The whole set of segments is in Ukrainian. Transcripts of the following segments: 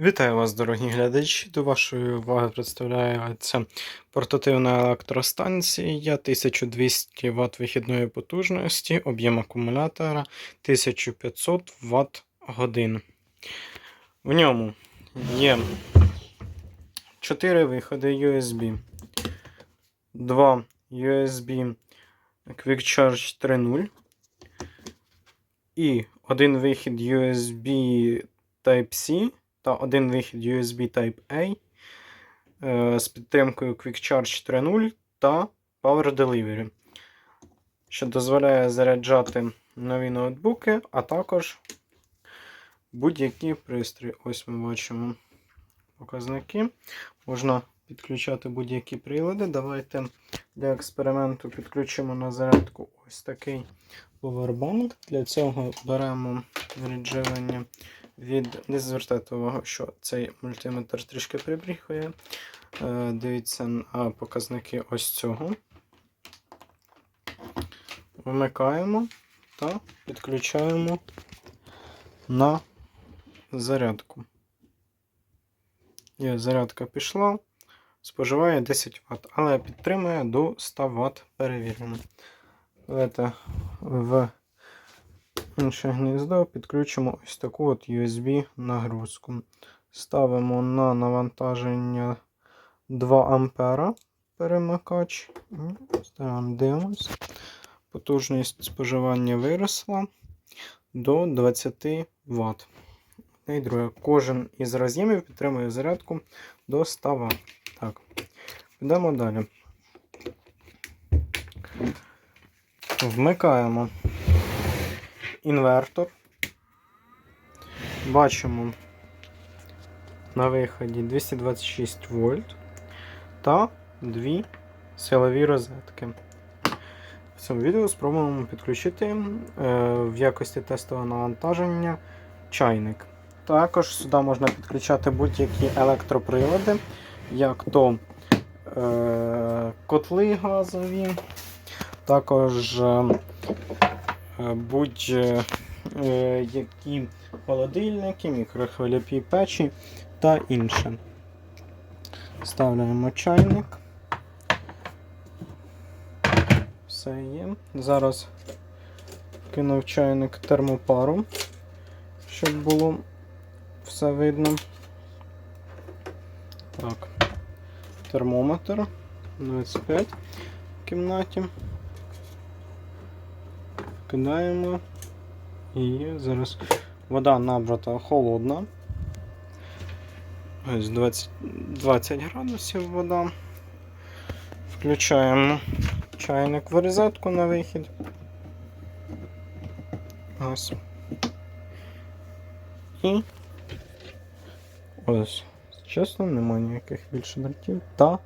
Вітаю вас, дорогі глядачі. До вашої уваги представляється портативна електростанція 1200 Вт вихідної потужності, об'єм акумулятора 1500 Вт годин. В ньому є 4 виходи USB, 2 USB Quick Charge 3.0 і один вихід USB Type-C та один вихід USB Type-A е, з підтримкою Quick Charge 3.0 та Power Delivery, що дозволяє заряджати нові ноутбуки, а також будь-які пристрої. Ось ми бачимо показники. Можна підключати будь-які прилади. Давайте для експерименту підключимо на зарядку ось такий повербанк. Для цього беремо відживлення від. Не звертайте увагу, що цей мультиметр трішки прибріхує. Е, Дивіться на показники ось цього. Вмикаємо та підключаємо на зарядку. Є зарядка пішла, споживає 10 Вт, але підтримує до 100 Вт перевірено. Давайте в інше гніздо підключимо ось таку от USB нагрузку. Ставимо на навантаження 2 А перемикач. Ставимо дивимось. Потужність споживання виросла до 20 Вт. І друге, кожен із роз'ємів підтримує зарядку до 100 Вт. Так, підемо далі. Вмикаємо інвертор. Бачимо на виході 226 вольт та дві силові розетки. В цьому відео спробуємо підключити е, в якості тестового навантаження чайник. Також сюди можна підключати будь-які електроприлади, як то е, котли газові, також е, будь-які холодильники, мікрохвильові печі та інше. Ставляємо чайник. Все є. Зараз кинув чайник термопару, щоб було все видно. Так, термометр 25 в кімнаті. Кидаємо і зараз вода набрата холодна. Ось 20, 20 градусів вода. Включаємо чайник в розетку на вихід. Ось. І ось, чесно, немає ніяких більше дротів. Та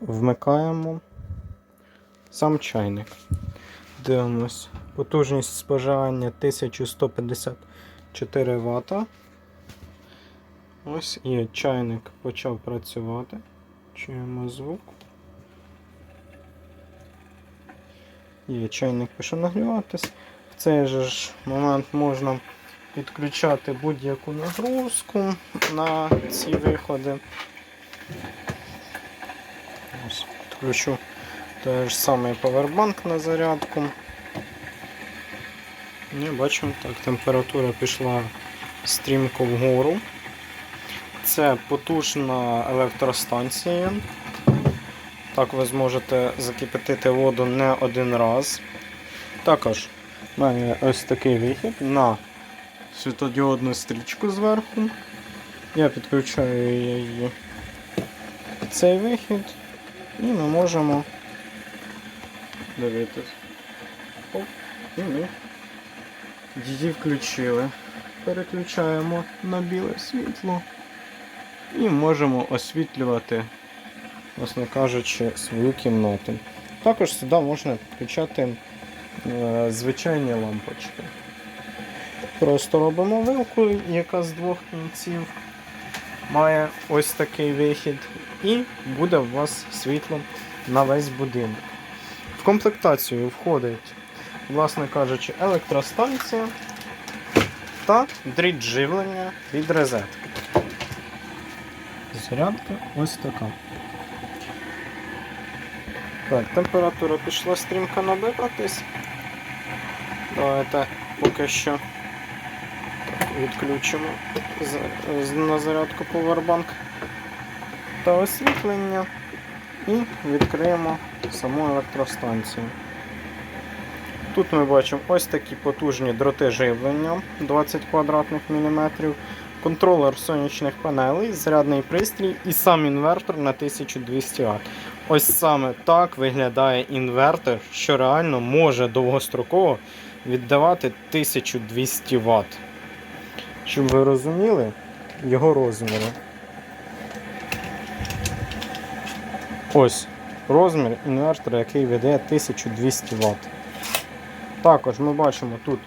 вмикаємо сам чайник. Дивимось. Потужність споживання 1154 Вт. Ось і чайник почав працювати. Чуємо звук. Є чайник пішов нагріватись. В цей же ж момент можна підключати будь-яку нагрузку на ці виходи. Ось, підключу той ж самий повербанк на зарядку. І бачимо, так, температура пішла стрімко вгору. Це потужна електростанція. Так ви зможете закипятити воду не один раз. Також має ось такий вихід на світодіодну стрічку зверху. Я підключаю її в цей вихід і ми можемо дивитись. Оп, і ми її включили. Переключаємо на біле світло і можемо освітлювати, власне кажучи, свою кімнату. Також сюди можна підключати е, звичайні лампочки. Просто робимо вилку, яка з двох кінців має ось такий вихід, і буде у вас світло на весь будинок. В комплектацію входить, власне кажучи, електростанція та дріт живлення від розетки. Зарядка ось така. Так, температура пішла стрімко набиратись. Давайте поки що відключимо на зарядку повербанк та освітлення і відкриємо саму електростанцію. Тут ми бачимо ось такі потужні дроти живлення 20 квадратних міліметрів, контролер сонячних панелей, зарядний пристрій і сам інвертор на 1200 Вт. Ось саме так виглядає інвертор, що реально може довгостроково віддавати 1200 Вт. Щоб ви розуміли його розміри. Ось розмір інвертора, який видає 1200 Вт. Також ми бачимо тут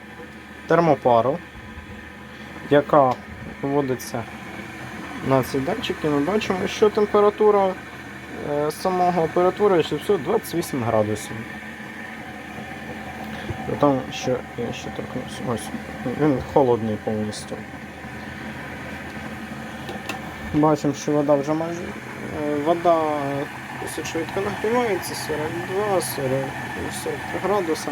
термопару, яка виводиться на ці датчики. Ми бачимо, що температура е, самого перетворювача все 28 градусів. При тому, що я ще торкнувся. Ось, він холодний повністю. Бачимо, що вода вже майже. е, Вода досить швидко нагрівається, 42, 40, 43 градуса.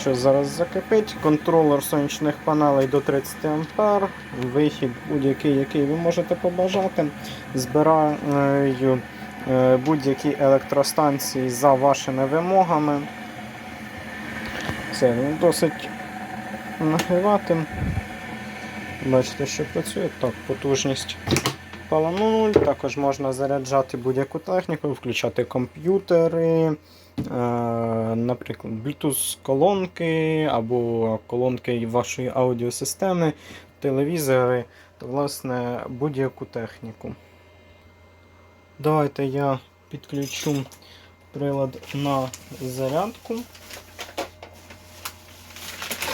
Що зараз закипить. Контролер сонячних панелей до 30 А, вихід будь-який, який ви можете побажати. Збираю е, будь-які електростанції за вашими вимогами. Ну, досить нагрівати. Бачите, що працює. Так, потужність впала на нуль. Також можна заряджати будь-яку техніку, включати комп'ютери, е, наприклад, Bluetooth колонки або колонки вашої аудіосистеми, телевізори та власне будь-яку техніку. Давайте я підключу прилад на зарядку.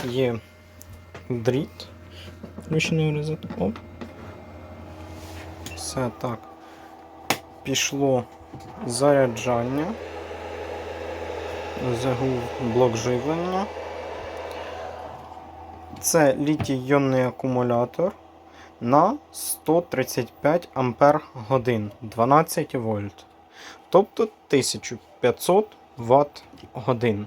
Є дріт. В розетку. Все так. Пішло заряджання. Загув блок живлення. Це літій-йонний акумулятор на 135 Ампер годин 12 вольт. Тобто 1500 Вт годин.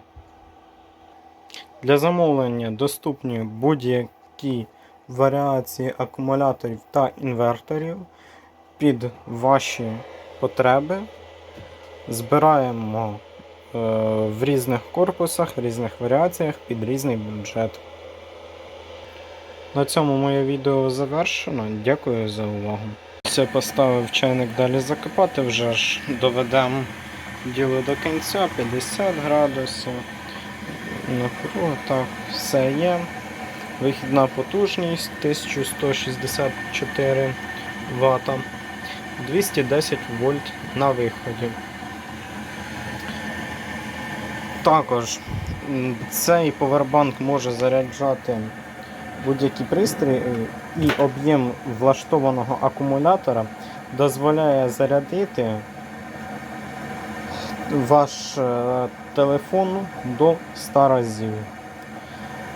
Для замовлення доступні будь-які варіації акумуляторів та інверторів під ваші потреби. Збираємо е, в різних корпусах, в різних варіаціях під різний бюджет. На цьому моє відео завершено. Дякую за увагу. Все поставив чайник далі закипати, вже ж доведемо діло до кінця 50 градусів. Напруга, так, все є. Вихідна потужність 1164 Вт. 210 вольт на виході. Також цей повербанк може заряджати будь-які пристрої і об'єм влаштованого акумулятора дозволяє зарядити ваш е, телефон до 100 разів.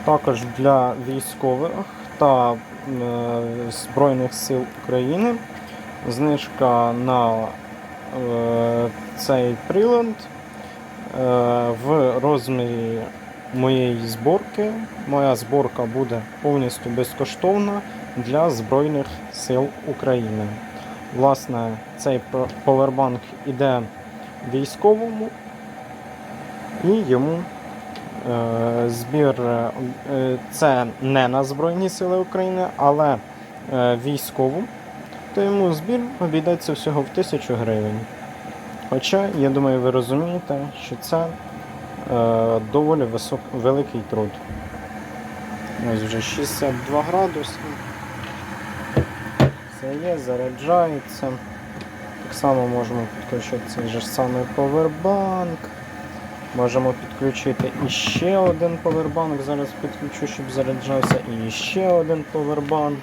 Також для військових та е, Збройних сил України знижка на е, цей прилад е, в розмірі моєї зборки. Моя зборка буде повністю безкоштовна для Збройних сил України. Власне, цей повербанк іде військовому і йому е, збір е, це не на Збройні Сили України, але е, військову, то йому збір обійдеться всього в 1000 гривень. Хоча, я думаю, ви розумієте, що це е, доволі висок, великий труд. Ось вже 62 градуси. Це є, заряджається. Так само можемо підключити цей же самий повербанк. Можемо підключити іще один повербанк. Зараз підключу, щоб заряджався, і ще один повербанк.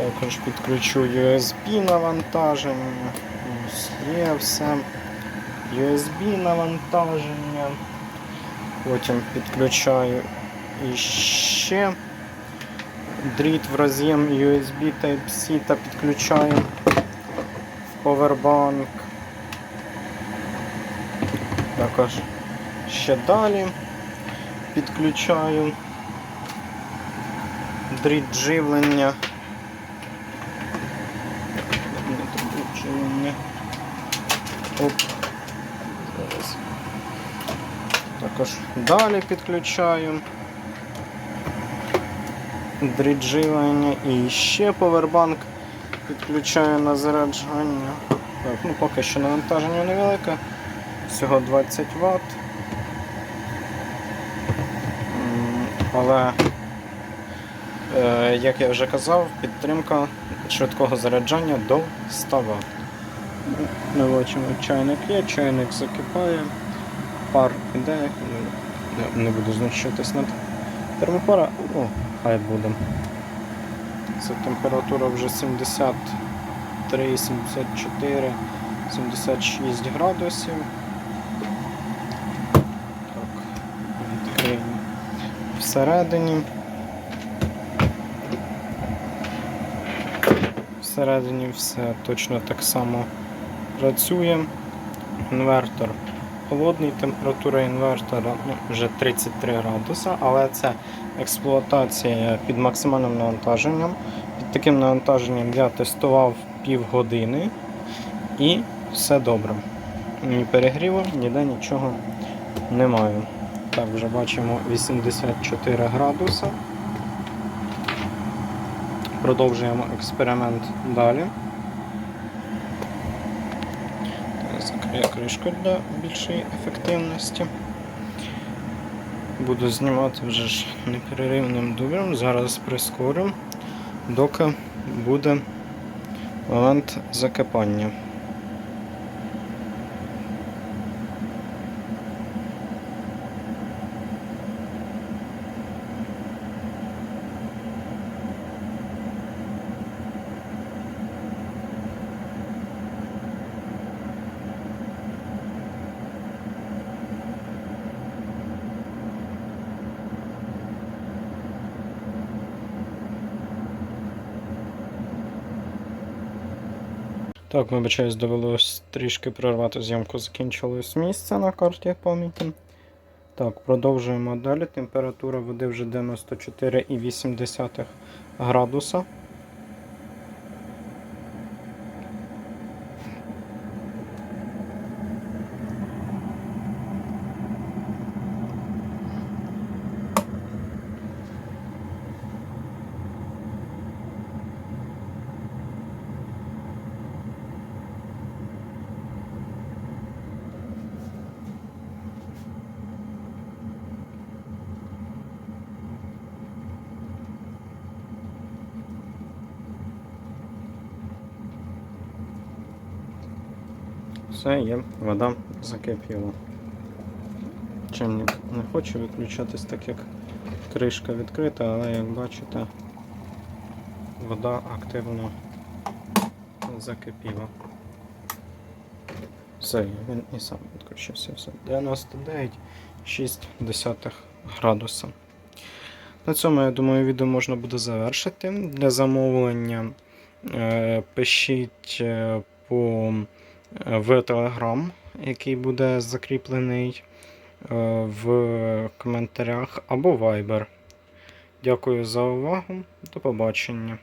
Також підключу USB навантаження. Ось є все. USB навантаження. Потім підключаю іще дріт в роз'єм USB Type-C та підключаємо в Powerbank. Також ще далі підключаю дріт живлення. Не дріт живлення. Оп. Зараз. Також далі підключаю. Дріт живлення і ще повербанк підключаю на заряджання. Так, ну поки що навантаження невелике, всього 20 Вт. Але, е, як я вже казав, підтримка швидкого заряджання до 100 Вт. Ми бачимо, чайник є, чайник закипає, пар іде, не, буду знущатись над термопара, о, хай буде. Це температура вже 73, 74, 76 градусів. Так, всередині. Всередині все точно так само працює. Інвертор холодний, температура інвертора ну, вже 33 градуса, але це експлуатація під максимальним навантаженням. Під таким навантаженням я тестував півгодини і все добре. Ні перегріву, ніде нічого немає. Так, вже бачимо 84 градуса. Продовжуємо експеримент далі. Закрию кришку для більшої ефективності. Буду знімати вже ж непереривним дублем. Зараз прискорю, доки буде момент закипання. Так, вибачаюсь, довелось трішки прервати зйомку, закінчилось місце на карті пам'яті. Так, продовжуємо далі. Температура води вже 94,8 градуса. Все, є, вода закипіла. Чайник не хоче виключатись, так як кришка відкрита, але як бачите, вода активно закипіла. Все, він і сам відключився. Все. 99,6 градуса. На цьому, я думаю, відео можна буде завершити. Для замовлення е, пишіть е, по в Telegram, який буде закріплений е, в коментарях, або Viber. Дякую за увагу. До побачення.